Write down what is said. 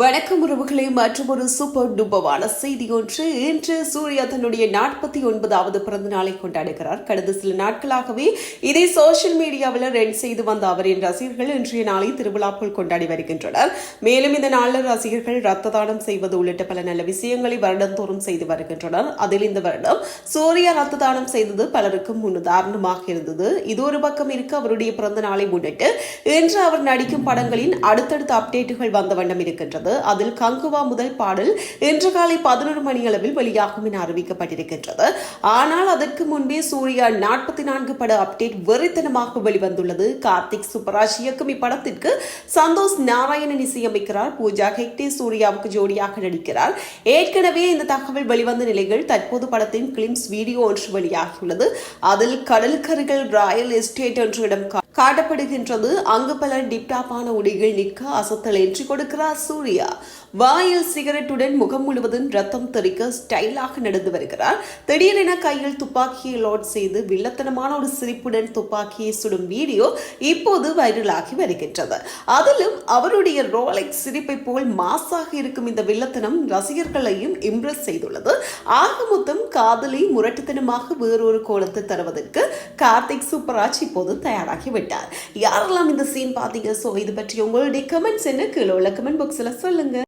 வணக்கம் உறவுகளே மற்றும் ஒரு சூப்பர் டூப்பவான செய்தி ஒன்று. இன்று சூர்யா தன்னுடைய நாற்பத்தி ஒன்பதாவது பிறந்த நாளை கொண்டாடுகிறார். கடந்த சில நாட்களாகவே இதை சோஷியல் மீடியாவில் ரெண்ட் செய்து வந்த அவரின் ரசிகர்கள் இன்றைய நாளை திருவிழாக்கள் கொண்டாடி வருகின்றனர். மேலும் இந்த நாளில் ரசிகர்கள் ரத்த தானம் செய்வது உள்ளிட்ட பல நல்ல விஷயங்களை வருடந்தோறும் செய்து வருகின்றனர். அதில் இந்த வருடம் சூர்யா ரத்த தானம் செய்தது பலருக்கும் முன்னுதாரணமாக இருந்தது. இது ஒரு பக்கம் இருக்க அவருடைய பிறந்த நாளை முன்னிட்டு இன்று அவர் நடிக்கும் படங்களின் அடுத்தடுத்த அப்டேட்டுகள் வந்த வண்ணம் இருக்கின்றன. இருக்கின்றது அதில் கங்குவா முதல் பாடல் இன்று காலை பதினொரு மணி அளவில் வெளியாகும் என அறிவிக்கப்பட்டிருக்கின்றது. ஆனால் அதற்கு முன்பே சூர்யா நாற்பத்தி நான்கு பட அப்டேட் வெறித்தனமாக வெளிவந்துள்ளது. கார்த்திக் சுப்பராஜ் இயக்கும் இப்படத்திற்கு சந்தோஷ் நாராயணன் இசையமைக்கிறார். பூஜா ஹெக்டே சூர்யாவுக்கு ஜோடியாக நடிக்கிறார். ஏற்கனவே இந்த தகவல் வெளிவந்த நிலையில் தற்போது படத்தின் கிளிம்ஸ் வீடியோ ஒன்று வெளியாகியுள்ளது. அதில் கடல்கருகள் ராயல் எஸ்டேட் என்ற இடம் கா- காட்டப்படுகின்றது. அங்கு பல டிப்டாப்பான உடைகள் நிற்க அசத்தல் என்று கொடுக்கிறார் சூர்யா. வாயில் சிகரெட்டுடன் முகம் முழுவதும் ரத்தம் தெறிக்க ஸ்டைலாக நடந்து வருகிறார். திடீரென கையில் துப்பாக்கியை லோட் செய்து வில்லத்தனமான ஒரு சிரிப்புடன் துப்பாக்கியை சுடும் வீடியோ இப்போது வைரலாகி வருகின்றது. அதிலும் அவருடைய ரோலெக்ஸ் சிரிப்பை போல் மாசாக இருக்கும் இந்த வில்லத்தனம் ரசிகர்களையும் இம்ப்ரெஸ் செய்துள்ளது. ஆக மொத்தம் காதலி முரட்டுத்தனமாக வேறொரு கோலத்தை தருவதற்கு கார்த்திக் சூப்பராஜ் இப்போது தயாராகி விட்டார். யாரெல்லாம் இந்த சீன் பார்த்தீங்க? ஸோ இது பற்றி உங்களுடைய கமெண்ட்ஸ் என்ன? கீழே உள்ள கமெண்ட் பாக்ஸில் சொல்லுங்க.